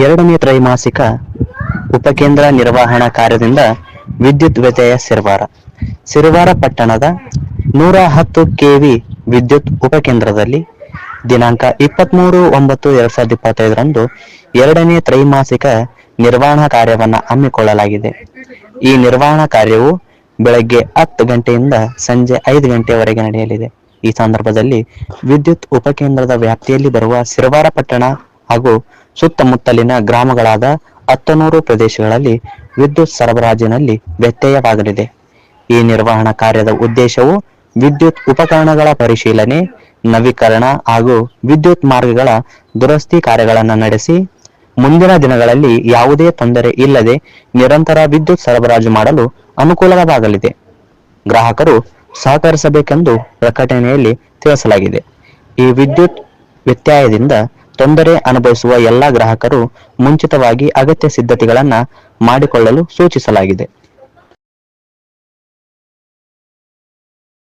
ಎರಡನೇ ತ್ರೈಮಾಸಿಕ ಉಪಕೇಂದ್ರ ನಿರ್ವಹಣಾ ಕಾರ್ಯದಿಂದ ವಿದ್ಯುತ್ ವ್ಯತ್ಯಯ ಸಿರ್ವಾರ. ಸಿರ್ವಾರ ಪಟ್ಟಣದ ನೂರ ಹತ್ತು ಕೆವಿ ವಿದ್ಯುತ್ ಉಪಕೇಂದ್ರದಲ್ಲಿ ದಿನಾಂಕ ಇಪ್ಪತ್ಮೂರು ಒಂಬತ್ತು ಎರಡ್ ಸಾವಿರದ ಇಪ್ಪತ್ತೈದರಂದು ಎರಡನೇ ತ್ರೈಮಾಸಿಕ ನಿರ್ವಹಣಾ ಕಾರ್ಯವನ್ನ ಹಮ್ಮಿಕೊಳ್ಳಲಾಗಿದೆ. ಈ ನಿರ್ವಹಣಾ ಕಾರ್ಯವು ಬೆಳಗ್ಗೆ ಹತ್ತು ಗಂಟೆಯಿಂದ ಸಂಜೆ ಐದು ಗಂಟೆಯವರೆಗೆ ನಡೆಯಲಿದೆ. ಈ ಸಂದರ್ಭದಲ್ಲಿ ವಿದ್ಯುತ್ ಉಪಕೇಂದ್ರದ ವ್ಯಾಪ್ತಿಯಲ್ಲಿ ಬರುವ ಸಿರವಾರ ಪಟ್ಟಣ ಹಾಗೂ ಸುತ್ತಮುತ್ತಲಿನ ಗ್ರಾಮಗಳಾದ ಹತ್ತನೂರು ಪ್ರದೇಶಗಳಲ್ಲಿ ವಿದ್ಯುತ್ ಸರಬರಾಜಿನಲ್ಲಿ ವ್ಯತ್ಯಯವಾಗಲಿದೆ. ಈ ನಿರ್ವಹಣಾ ಕಾರ್ಯದ ಉದ್ದೇಶವು ವಿದ್ಯುತ್ ಉಪಕರಣಗಳ ಪರಿಶೀಲನೆ, ನವೀಕರಣ ಹಾಗೂ ವಿದ್ಯುತ್ ಮಾರ್ಗಗಳ ದುರಸ್ತಿ ಕಾರ್ಯಗಳನ್ನು ನಡೆಸಿ, ಮುಂದಿನ ದಿನಗಳಲ್ಲಿ ಯಾವುದೇ ತೊಂದರೆ ಇಲ್ಲದೆ ನಿರಂತರ ವಿದ್ಯುತ್ ಸರಬರಾಜು ಮಾಡಲು ಅನುಕೂಲವಾಗಲಿದೆ. ಗ್ರಾಹಕರು ಸಹಕರಿಸಬೇಕೆಂದು ಪ್ರಕಟಣೆಯಲ್ಲಿ ತಿಳಿಸಲಾಗಿದೆ. ಈ ವಿದ್ಯುತ್ ವ್ಯತ್ಯಯದಿಂದ ತೊಂದರೆ ಅನುಭವಿಸುವ ಎಲ್ಲಾ ಗ್ರಾಹಕರು ಮುಂಚಿತವಾಗಿ ಅಗತ್ಯ ಸಿದ್ಧತೆಗಳನ್ನ ಮಾಡಿಕೊಳ್ಳಲು ಸೂಚಿಸಲಾಗಿದೆ.